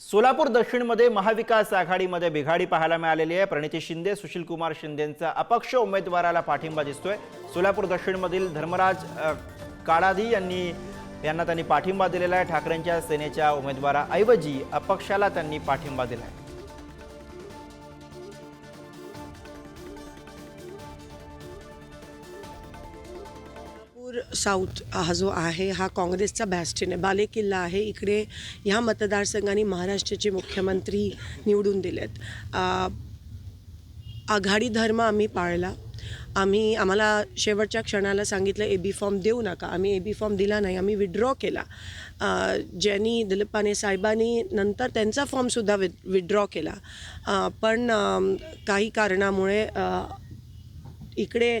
सोलापूर दक्षिणमध्ये महाविकास आघाडीमध्ये बिघाडी पाहायला मिळालेली आहे. प्रणिती शिंदे सुशील कुमार शिंदेंचा अपक्ष उमेदवाराला पाठिंबा दिसतोय. सोलापूर दक्षिणमधील धर्मराज काळाधी यांनी यांना त्यांनी पाठिंबा दिलेला आहे. ठाकरेंच्या सेनेच्या उमेदवाराऐवजी अपक्षाला त्यांनी पाठिंबा दिला आहे साऊथ हा जो आहे हा काँग्रेसचा बॅस्टिन आहे. बालेकिल्ला आहे. इकडे ह्या मतदारसंघाने महाराष्ट्राचे मुख्यमंत्री निवडून दिलेत. आघाडी धर्म आम्ही पाळला. आम्ही आम्हाला शेवटच्या क्षणाला सांगितलं ए बी फॉर्म देऊ नका. आम्ही ए बी फॉर्म दिला नाही. आम्ही विड्रॉ केला. ज्यांनी दिलीपाने साहेबांनी नंतर त्यांचा फॉर्मसुद्धा वि विड्रॉ केला. पण काही कारणामुळे इकडे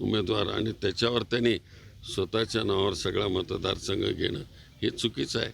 उमेदवार आणि त्याच्यावर त्यांनी स्वतःच्या नावावर सगळा मतदारसंघ घेणं हे चुकीचं आहे.